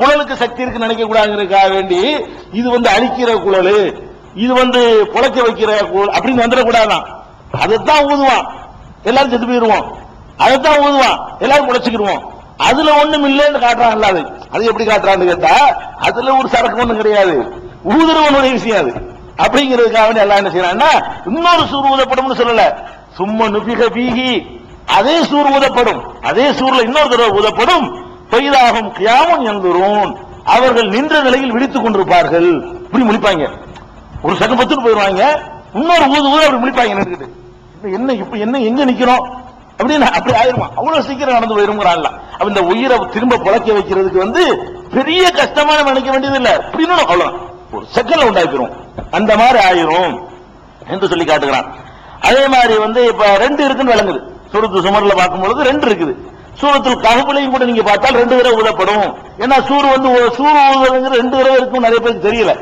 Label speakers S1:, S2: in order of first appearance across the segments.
S1: குழலுக்கு சக்தி இருக்கு நினைக்க கூடாதுங்கிறதுக்காக வேண்டி இது வந்து அழிக்கிற குழல் இது வந்து புழைக்க வைக்கிற குழல் அப்படின்னு வந்துடக்கூடாதான். அதைத்தான் ஊதுவான். எல்லாரும் செத்து போயிருவோம். அதைத்தான் ஊதுவான். எல்லாரும் புழைச்சிக்கிடுவோம். அதுல ஒண்ணும் இல்லைன்னு காட்டுறான் அல்லாது அது எப்படி காட்டுறான்னு கேட்டா அதுல ஒரு சரக்கு ஒண்ணும் கிடையாது. ஊதுறவனுடைய விஷயம் அது. அப்படிங்கிறதுக்காக வேண்டி எல்லாம் என்ன செய்யறான்னா இன்னொரு சூர் ஊதப்படும்னு சொல்லல. சும்மா நுபிக பீகி. அதே சூர் ஊதப்படும். அதே சூர்ல இன்னொரு தடவை ஊதப்படும். பெய்தாகும் கியாமம் எந்தரும் அவர்கள் நின்ற நிலையில் விழித்துக் கொண்டிருப்பார்கள். இப்படி முடிப்பாங்க ஒரு செகண்ட் பத்துட்டு போயிருவாங்க இன்னொரு ஊது ஊது அப்படி முடிப்பாங்க நின்றுக்கிட்டு. என்ன இப்ப என்ன எங்க நிக்கிறோம்? அப்படின்னு அப்படி ஆயிருமா? அவ்வளவு சீக்கிரம் நடந்து போயிருங்கிறான்ல. அப்ப இந்த உயிரை திரும்ப புழைக்க வைக்கிறதுக்கு வந்து பெரிய கஷ்டமா நம்ம நினைக்க வேண்டியது இல்ல அப்படின்னு அவ்வளவு ஒரு செகண்ட்ல உண்டாக்கிரும் அந்த மாதிரி ஆயிரும். என்று சொல்லி காட்டுகிறான். அதே மாதிரி வந்து இப்ப ரெண்டு இருக்குன்னு விளங்குது. சுருத்து சுமர்ல பார்க்கும் பொழுது ரெண்டு இருக்குது. சூரத்தில் கஹபுலையும் கூட நீங்க பார்த்தால் ரெண்டு தடவை ஊதப்படும். ஏன்னா சூர் வந்து ஒரு- சூர் ஊதுறதுங்கிற ரெண்டு தடவை இருக்கும் நிறைய பேருக்கு தெரியல.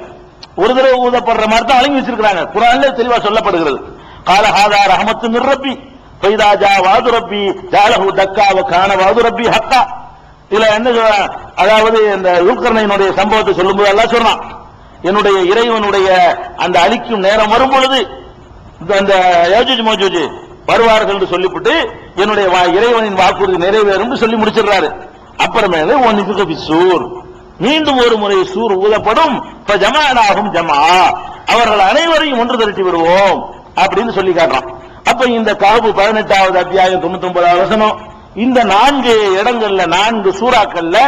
S1: ஒரு தடவை ஊதப்படுற மாதிரி தான் வழங்கி வச்சிருக்காங்க குரான்ல தெளிவா சொல்லப்படுகிறது. காலஹாதா ரஹமத்து மிர்ரப்பி பைதா ஜா வாது ரப்பி ஜாலஹு தக்காவ கான வாது ரப்பி ஹக்கா இதுல என்ன சொல்றான்? அதாவது இந்த யூக்கர்ணையினுடைய சம்பவத்தை சொல்லும்போது எல்லாம் சொல்றான் என்னுடைய இறைவனுடைய அந்த அழிக்கும் நேரம் வரும் பொழுது இந்த- அந்த யஜூஜ் மோஜூஜ் வருவார்கள் என்று சொல்லிவிட்டு என்னுடைய வா- இறைவனின் வாக்குறுதி நிறைவேறும் சொல்லி முடிச்சிடுறாரு. அப்புறமேல ஒன்னுக்கு சூர். மீண்டும் ஒரு முறை சூர் ஊதப்படும். இப்ப ஜமானாகும் ஜமா அவர்கள் அனைவரையும் ஒன்று திரட்டி விடுவோம். அப்படின்னு சொல்லி காட்டுறான். அப்ப இந்த காபு பதினெட்டாவது அத்தியாயம் தொண்ணூத்தி ஒன்பதாவது வசனம். இந்த நான்கு இடங்கள்ல நான்கு சூறாக்கள்ல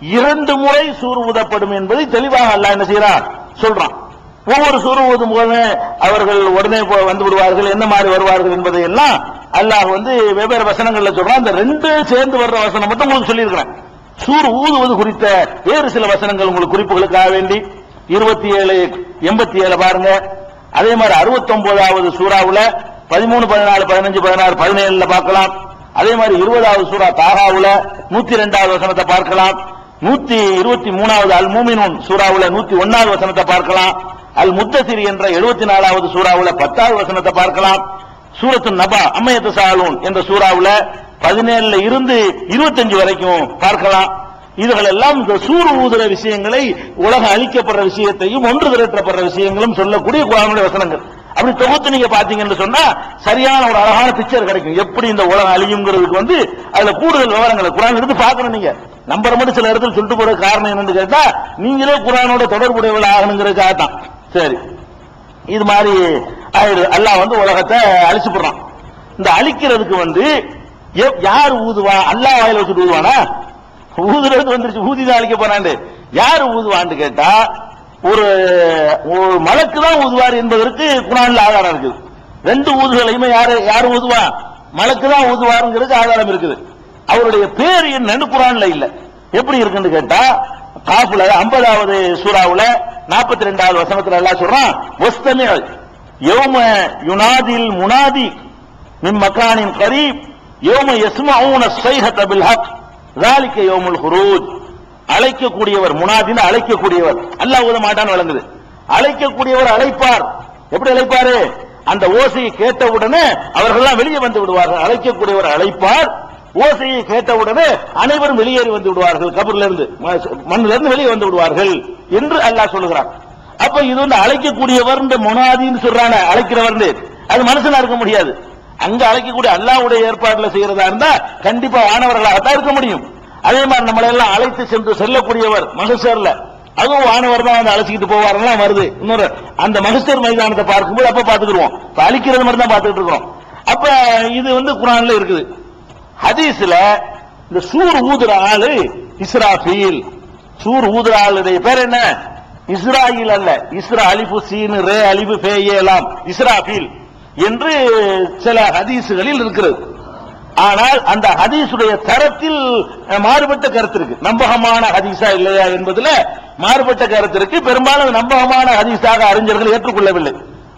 S1: இரண்டு முறை சூர் ஊதப்படும் என்பதை தெளிவாக அல்ல என்ன செய்யறான் சொல்றான். ஒவ்வொரு சூறு ஊதும் போது அவர்கள் உடனே போ- வந்து விடுவார்கள் என்ன மாதிரி வருவார்கள் என்பதை எல்லாம் அல்லாஹ் வந்து வெவ்வேறு வசனங்கள்ல சொல்றான். அந்த ரெண்டு சேர்ந்து வர்ற வசனம் மட்டும் உங்களுக்கு சொல்லியிருக்கிறேன். சூர் ஊதுவது குறித்த வேறு சில வசனங்கள் உங்களுக்கு குறிப்புகளுக்காக வேண்டி இருபத்தி ஏழு எண்பத்தி ஏழு பாருங்க. அதே மாதிரி அறுபத்தி ஒன்பதாவது சூறாவுல பதிமூணு பதினாலு பதினஞ்சு பதினாறு பதினேழுல பார்க்கலாம். அதே மாதிரி இருபதாவது சூறா தாகாவுல நூத்தி ரெண்டாவது வசனத்தை பார்க்கலாம். நூத்தி இருபத்தி மூணாவது அல் மூமினூன் சூறாவுல நூத்தி ஒன்னாவது வசனத்தை பார்க்கலாம். அல் முத்தசிர் என்ற எழுபத்தி நாலாவது சூறாவுல பத்தாவது வசனத்தை பார்க்கலாம். சூரத்து நபா அம்மையத்து சாலூன் என்ற சூறாவுல பதினேழுல இருந்து இருபத்தஞ்சு வரைக்கும் பார்க்கலாம். இதுகள் எல்லாம் இந்த சூறு ஊதுற விஷயங்களை உலகம் அழிக்கப்படுற விஷயத்தையும் ஒன்று திரட்டப்படுற விஷயங்களும் சொல்லக்கூடிய குரானுடைய வசனங்கள். அப்படி தொகுத்து நீங்க பாத்தீங்கன்னு சொன்னா சரியான ஒரு அழகான பிக்சர் கிடைக்கும். எப்படி இந்த உலகம் அழியுங்கிறதுக்கு வந்து அதுல கூடுதல் விவரங்களை குரான் எடுத்து பார்க்கணும் நீங்க. நம்பர் மட்டும் சில இடத்துல சொல்லிட்டு போற காரணம் என்னன்னு கேட்டா நீங்களே குரானோட தொடர்புடையவள் ஆகணுங்கிறதுக்காக தான் சரி. இது மாதிரி ஆயிடுது அல்லாஹ் வந்து உலகத்தை அழிச்சு போடுறான் இந்த அழிக்கிறதுக்கு வந்து எப்- யார் ஊதுவா? அல்லாஹ் வாயில வச்சுட்டு ஊதுவானா? ஊதுறது வந்துருச்சு. ஊதி தான் அழிக்க போறாண்டு யார் ஊதுவான்னு கேட்டா ஒரு ஒரு மலக்கு தான் ஊதுவார் என்பதற்கு குரான்ல ஆதாரம் இருக்குது. ரெண்டு ஊதுகளையுமே யாரு யார் ஊதுவா? மலக்கு தான் ஊதுவாருங்கிறதுக்கு ஆதாரம் இருக்குது. அவருடைய பேர் என்னன்னு குரான்ல இல்ல. எப்படி இருக்குன்னு கேட்டா காஃப்ல ஐம்பதாவது சூறாவுல நாற்பத்தி ரெண்டாவது வசனத்துல எல்லாம் சொல்றான் ஒஸ்தமிழ் யௌம யுனாதில் முனாதி மின் மக்கானின் கரீப் யௌம யஸ்மஊன ஸைஹத பில் ஹக் ذلك யௌமுல் ஹுரூஜ் அழைக்கக்கூடியவர் முனாதின் அழைக்கக்கூடியவர் அல்லாஹ் ஊத மாட்டான்னு வழங்குது அழைக்கக்கூடியவர் அழைப்பார் எப்படி அழைப்பாரு அந்த ஓசையை கேட்டவுடனே அவர்கள்லாம் வெளியே வந்து விடுவார்கள் அழைக்கக்கூடியவர் அழைப்பார் ஓசையை கேட்டவுடனே அனைவரும் வெளியேறி வந்து விடுவார்கள். கபர்ல இருந்து ம- மண்ணில இருந்து வெளியே வந்து விடுவார்கள் என்று அல்லாஹ் சொல்லுகிறார் அப்ப இது வந்து அழைக்கக்கூடியவர் முனாதின்னு சொல்றாங்க அழைக்கிறவர் அது மனுஷனா இருக்க முடியாது. அங்க அழைக்கக்கூடிய அல்லாவுடைய ஏற்பாடுல செய்யறதா இருந்தா கண்டிப்பா வானவர்களாகத்தான் இருக்க முடியும். அதே மாதிரி நம்மளை எல்லாம் அழைத்து சென்று செல்லக்கூடியவர் மனுஷர்ல அதுவும் வானவர் தான் வந்து அழைச்சிக்கிட்டு போவாரெல்லாம் வருது. இன்னொரு அந்த மனுஷர் மைதானத்தை பார்க்கும்போது அப்ப பாத்துக்கிடுவோம் அழிக்கிறது மாதிரி தான் பாத்துக்கிட்டு இருக்கிறோம். அப்ப இது வந்து குரான்ல இருக்குது. ஹதீஸ்ல இந்த சூர் ஊதுற ஆளு இஸ்ராஃபீல். சூர் ஊதுற ஆளுடைய பேர் என்ன? இஸ்ராயில் அல்ல. இஸ்ரா அலிபு சீனு ரே அலிபு பேயலாம் இஸ்ராஃபீல் என்று சில ஹதீஸுகளில் இருக்கிறது. ஆனால் அந்த ஹதீஸுடைய தரத்தில் மாறுபட்ட கருத்து இருக்கு. நம்பகமான ஹதீஸா இல்லையா என்பதுல மாறுபட்ட கருத்து இருக்கு. பெரும்பாலும் நம்பகமான ஹதீஸாக அறிஞர்கள் ஏற்றுக்கொள்ளவில்லை.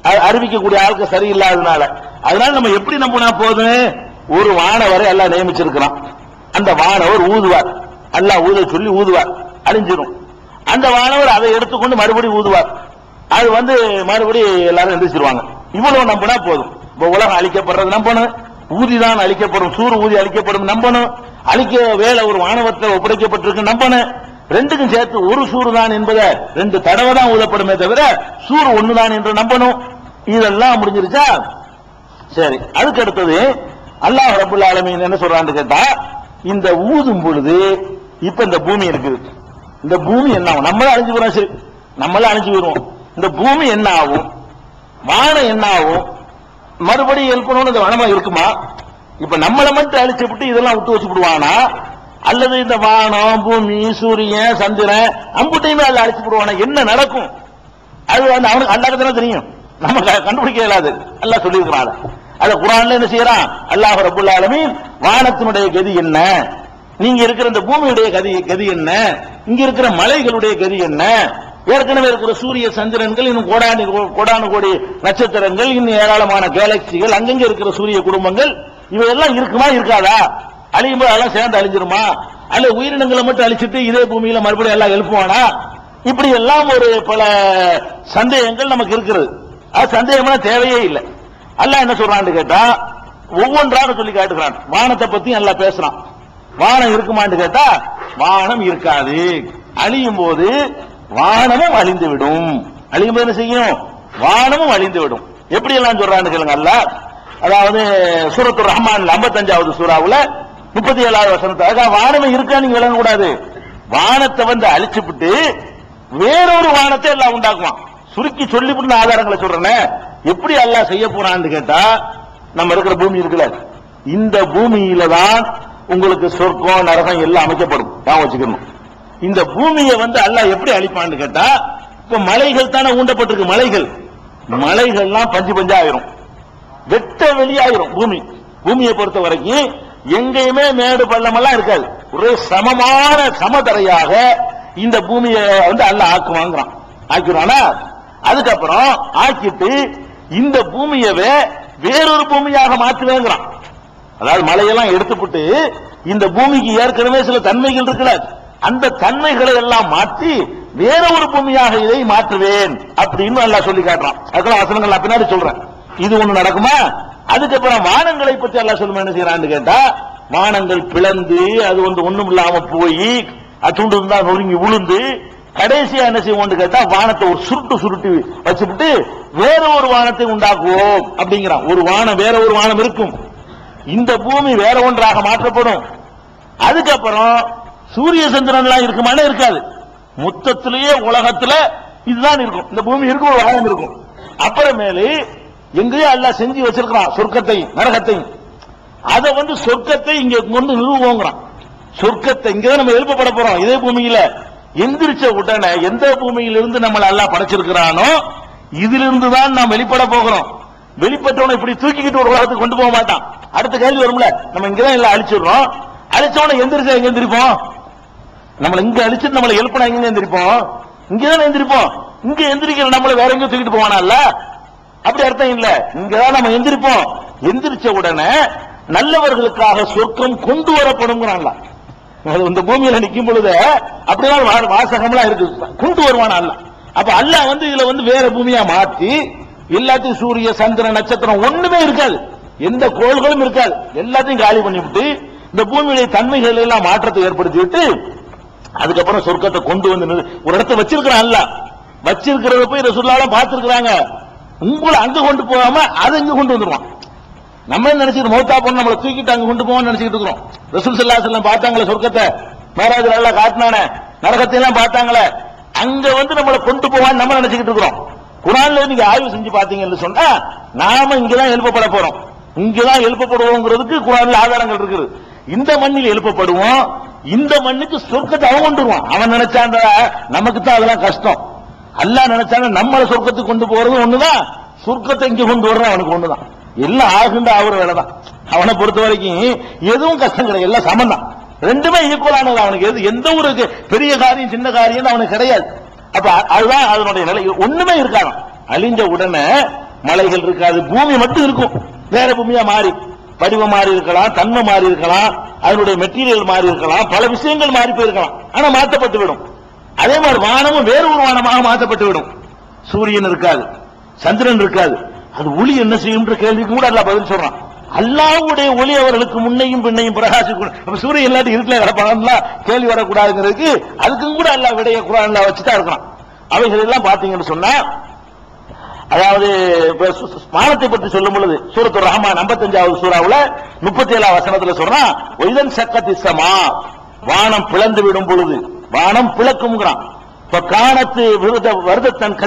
S1: அது அறிவிக்கக்கூடிய ஆளுக்கு சரியில்லாதனால அதனால நம்ம எப்படி நம்பினா போதும்? ஒரு வானவரை எல்லாம் நியமிச்சிருக்கிறான். அந்த வானவர் ஊதுவார். எல்லாம் ஊத சொல்லி ஊதுவார். அழிஞ்சிடும் அந்த வானவர் அதை எடுத்துக்கொண்டு மறுபடியும் ஊதுவார். அது வந்து மறுபடியும் எல்லாரும் எந்திரிச்சிருவாங்க. இவ்வளவு நம்பினா போதும். இப்ப உலகம் அழிக்கப்படுறது நம்பணும். ஊதிதான் அழிக்கப்படும். சூறு ஊதி அழிக்கப்படும் நம்பணும். அழிக்க வேலை ஒரு வானவத்தில் ஒப்படைக்கப்பட்டிருக்கு நம்பணும். ரெண்டுக்கும் சேர்த்து ஒரு சூறு தான் என்பதை ரெண்டு தடவை தான் ஊதப்படுமே தவிர சூறு ஒண்ணுதான் என்று நம்பணும். இதெல்லாம் முடிஞ்சிருச்சா? சரி. அதுக்கு அடுத்தது அல்லாஹ் ரபுல் ஆலமீன் என்ன சொல்றான்னு கேட்டா இந்த ஊதும் பொழுது இப்ப இந்த பூமி இருக்குது. இந்த பூமி என்ன ஆகும்? நம்மளே அழிஞ்சு போறோம் சரி. நம்மளே அழிஞ்சு போயிருவோம் இந்த பூமி என்ன ஆகும்? வானம் என்ன ஆகும்? மறுபடியும் எழுப்பணும்னு இந்த வனமா இருக்குமா? இப்ப நம்மளை மட்டும் அழிச்சு விட்டு இதெல்லாம் விட்டு வச்சு விடுவானா அல்லது இந்த வானம் பூமி சூரியன் சந்திரன் அம்புட்டையுமே அதில் அழிச்சு விடுவானா? என்ன நடக்கும்? அது வந்து அவனுக்கு அல்லாஹ் தானே தெரியும். நம்ம கண்டுபிடிக்க இயலாது அல்லாஹ் சொல்லியிருக்கிறான். அத குரான்ல என்ன செய்யறான் அல்லாஹ் ரபுல் ஆலமீன் வானத்தினுடைய கதி என்ன? நீங்க இருக்கிற இந்த பூமியுடைய கதி கதி என்ன? இங்க இருக்கிற மலைகளுடைய கதி என்ன? ஏற்கனவே இருக்கிற சூரிய சந்திரன்கள் இன்னும் கோடானு கோடானு கோடி நட்சத்திரங்கள் இன்னும் ஏராளமான கேலக்சிகள் அங்கங்க இருக்கிற சூரிய குடும்பங்கள் இவையெல்லாம் இருக்குமா இருக்காதா? அழியும் போது அதெல்லாம் சேர்ந்து அழிஞ்சிருமா? அல்ல உயிரினங்களை மட்டும் அழிச்சிட்டு இதே பூமியில மறுபடியும் எல்லாம் எழுப்புவானா? இப்படி எல்லாம் ஒரு பல சந்தேகங்கள் நமக்கு இருக்கிறது அது சந்தேகம்னா தேவையே இல்லை. அல்ல என்ன சொல்றான்னு கேட்டா ஒவ்வொன்றாக சொல்லி காட்டுகிறான். வானத்தை பத்தி நல்லா பேசுறான். வானம் இருக்குமான்னு கேட்டா வானம் இருக்காது. அழியும் போது வானமும் அழிந்து விடும் அழியும் போது என்ன செய்யும்? வானமும் அழிந்து விடும் எப்படி எல்லாம் சொல்றான்னு கேளுங்க அல்ல அதாவது சூரத்து ரஹ்மான் 55வது சூறாவுல முப்பத்தி ஏழாவது வசனத்தாக வானமே இருக்கா நீங்க விளங்க கூடாது வானத்தை வந்து அழிச்சுவிட்டு வேறொரு வானத்தை எல்லாம் உண்டாக்குவான். சுருக்கி சொல்லிவிட்டு ஆதாரங்களை சொல்றேன். எப்படி அல்லாஹ் செய்ய போறான்னு கேட்டா நம்ம இருக்கிற பூமி இருக்குல்ல. இந்த பூமியில தான் உங்களுக்கு சொர்க்கம் நரகம் எல்லாம் அமைக்கப்படும். ஞாபகம் வச்சுக்கணும். இந்த பூமியை வந்து அல்லாஹ் எப்படி அழிப்பான்னு கேட்டா இப்ப மலைகள் தானே ஊண்டப்பட்டிருக்கு மலைகள். மலைகள்லாம் பஞ்சு பஞ்சா ஆயிரும். வெட்ட வெளியாயிரும் பூமி. பூமியை பொறுத்த வரைக்கும் எங்கேயுமே மேடு பள்ளமெல்லாம் இருக்காது. ஒரே சமமான சமதரையாக இந்த பூமியை வந்து அல்ல ஆக்குவாங்கிறான். ஆக்கிடுவானா? அதுக்கப்புறம் ஆக்கிட்டு இந்த பூமியவே வேறொரு பூமியாக மாற்றுவேங்கிறான். அதாவது மலையெல்லாம் எடுத்துப்பட்டு இந்த பூமிக்கு ஏற்கனவே சில தன்மைகள் இருக்கிறார். அந்த தன்மைகளை எல்லாம் மாற்றி வேற ஒரு பூமியாக இதை மாற்றுவேன் அப்படின்னு எல்லாம் சொல்லி காட்டுறான். அதுக்கெல்லாம் வசனங்கள் நான் பின்னாடி சொல்றேன். இது ஒண்ணு நடக்குமா? அதுக்கப்புறம் வானங்களை பத்தி எல்லாம் சொல்லுமா என்ன செய்யறான்னு கேட்டா வானங்கள் பிளந்து அது வந்து ஒண்ணும் இல்லாம போய் அத்துண்டு இருந்தா நொறுங்கி விழுந்து கடைசியா என்ன செய்வோம்னு கேட்டா வானத்தை ஒரு சுருட்டு சுருட்டி வச்சுட்டு வேற ஒரு வானத்தை உண்டாக்குவோம் அப்படிங்கிறான். ஒரு வானம் வேற ஒரு வானம் இருக்கும். இந்த பூமி வேற ஒன்றாக மாற்றப்படும். அதுக்கப்புறம் சூரிய சந்திரன் எல்லாம் இருக்குமானே இருக்காது. மொத்தத்திலேயே உலகத்துல இதுதான் இருக்கும். இந்த பூமி இருக்கும் ஒரு வானம் இருக்கும். அப்புறமேலு எங்கேயோ எல்லாம் செஞ்சு வச்சிருக்கிறான் சொர்க்கத்தையும் நரகத்தையும். அதை வந்து சொர்க்கத்தை இங்க கொண்டு நிறுவுவோங்கிறான். சொர்க்கத்தை இங்கதான் நம்ம எழுப்பப்பட போறோம். இதே பூமியில எந்திரிச்ச உடனே எந்த பூமியிலிருந்து நம்மளை எல்லாம் படைச்சிருக்கிறானோ இதிலிருந்து தான் நாம் வெளிப்பட போகிறோம். வெளிப்பட்டவனை இப்படி தூக்கிக்கிட்டு ஒரு உலகத்துக்கு கொண்டு போக மாட்டான். அடுத்த கேள்வி வரும்ல நம்ம இங்கதான் எல்லாம் அழிச்சிடுறோம். அழிச்சவனை எந்திரிச்சா எங்க எந்திரிப்போம்? நம்மள இங்க அழிச்சிட்டு நம்மளை எழுப்பினா எங்க எந்திரிப்போம்? இங்கதான் எந்திரிப்போம். இங்க எந்திரிக்கிற நம்மள வேற எங்கேயும் தூக்கிட்டு போவானால அப்படி அர்த்தம் இல்ல. இங்கதான் நம்ம எந்திரிப்போம். எந்திரிச்ச உடனே நல்லவர்களுக்காக சொர்க்கம் கொண்டு வரப்படுங்கிறான்ல இந்த பூமியில நிற்கும் பொழுது அப்படிதான் வா- வாசகம்லாம் இருக்கு. கொண்டு வருவான் அல்ல? அப்ப அல்லாஹ் வந்து இதுல வந்து வேற பூமியா மாத்தி எல்லாத்தையும் சூரிய சந்திர நட்சத்திரம் ஒண்ணுமே இருக்காது. எந்த கோள்களும் இருக்காது. எல்லாத்தையும் காலி பண்ணிவிட்டு இந்த பூமியுடைய தன்மைகள் எல்லாம் மாற்றத்தை ஏற்படுத்தி விட்டு அதுக்கப்புறம் சொர்க்கத்தை கொண்டு வந்து ஒரு இடத்த வச்சிருக்கிறான் அல்ல. வச்சிருக்கிறத போய் ரசூல்லாலாம் பார்த்திருக்கிறாங்க. உங்களை அங்க கொண்டு போகாம அதை இங்க கொண்டு வந்துருவான். நம்ம என்ன நினைச்சிட்டு மௌத்தா பொண்ணு நம்மளை தூக்கிட்டு அங்க கொண்டு போவோம்னு நினைச்சிட்டு இருக்கிறோம். ரசூல் சல்லா செல்லம் பார்த்தாங்களே சொர்க்கத்தை. மேராஜ் நல்லா காட்டினானே. நரகத்தை எல்லாம் பார்த்தாங்களே. அங்க வந்து நம்மளை கொண்டு போவான்னு நம்ம நினைச்சுக்கிட்டு இருக்கிறோம். குரான்ல நீங்க ஆய்வு செஞ்சு பாத்தீங்கன்னு சொன்னா நாம இங்கதான் எழுப்பப்பட போறோம். இங்கதான் எழுப்பப்படுவோங்கிறதுக்கு குரான்ல ஆதாரங்கள் இருக்குது. இந்த மண்ணில் எழுப்பப்படுவோம். இந்த மண்ணுக்கு சொர்க்கத்தை அவன் கொண்டுருவான் அவன் நினைச்சாண்ட நமக்கு தான் அதெல்லாம் கஷ்டம். அல்ல நினைச்சாங்க நம்மளை சொர்க்கத்துக்கு கொண்டு போறது ஒண்ணுதான். சொர்க்கத்தை இங்க கொண்டு வர்றோம் அவனுக்கு ஒண்ணுதான். எல்லாம் ஆகுண்ட ஆகுற வேலைதான். அவனை பொறுத்த வரைக்கும் எதுவும் கஷ்டம் கிடையாது. எல்லாம் சமம் தான் ரெண்டுமே ஈக்குவலானது அவனுக்கு எது எந்த ஒரு பெரிய காரியம் சின்ன காரியம் அவனுக்கு கிடையாது. அப்ப அதுதான் அதனுடைய நிலை. ஒண்ணுமே இருக்காது. அழிஞ்ச உடனே மலைகள் இருக்காது. பூமி மட்டும் இருக்கும். வேற பூமியா மாறி. வடிவம் மாறி இருக்கலாம் தன்மை மாறி இருக்கலாம் அதனுடைய மெட்டீரியல் மாறி இருக்கலாம் பல விஷயங்கள் மாறி போயிருக்கலாம். ஆனா மாற்றப்பட்டு விடும். அதே மாதிரி வானமும் வேறு ஒரு வானமாக மாற்றப்பட்டு விடும். சூரியன் இருக்காது. சந்திரன் இருக்காது. அது ஒளி என்ன செய்யும்ன்ற கேள்விக்கு கூட அல்லாஹ் பதில் சொல்றான். அல்லாவுடைய ஒளி அவர்களுக்கு முன்னையும் பின்னையும் பிரகாசிக்கணும் அப்ப சூரியன் இல்லாட்டி இருட்டில் கிடப்பாங்கன்னா கேள்வி வரக்கூடாதுங்கிறதுக்கு அதுக்கும் கூட அல்லாஹ் விடைய குரான்ல வச்சுதான் இருக்கிறான். அவைகள் எல்லாம் பாத்தீங்கன்னு சொன்னா அதாவது ஸ்மானத்தை பற்றி சொல்லும் பொழுது சூரத்து ரஹ்மான் 55வது சூறாவுல 37 வசனத்துல சொல்றான் ஒய்தன் சக்கத்தி சமா. வானம் பிளந்து விடும் பொழுது வானம் பிளக்கும்ங்கிறான். இப்ப காணத்து விருத வருதத்தன்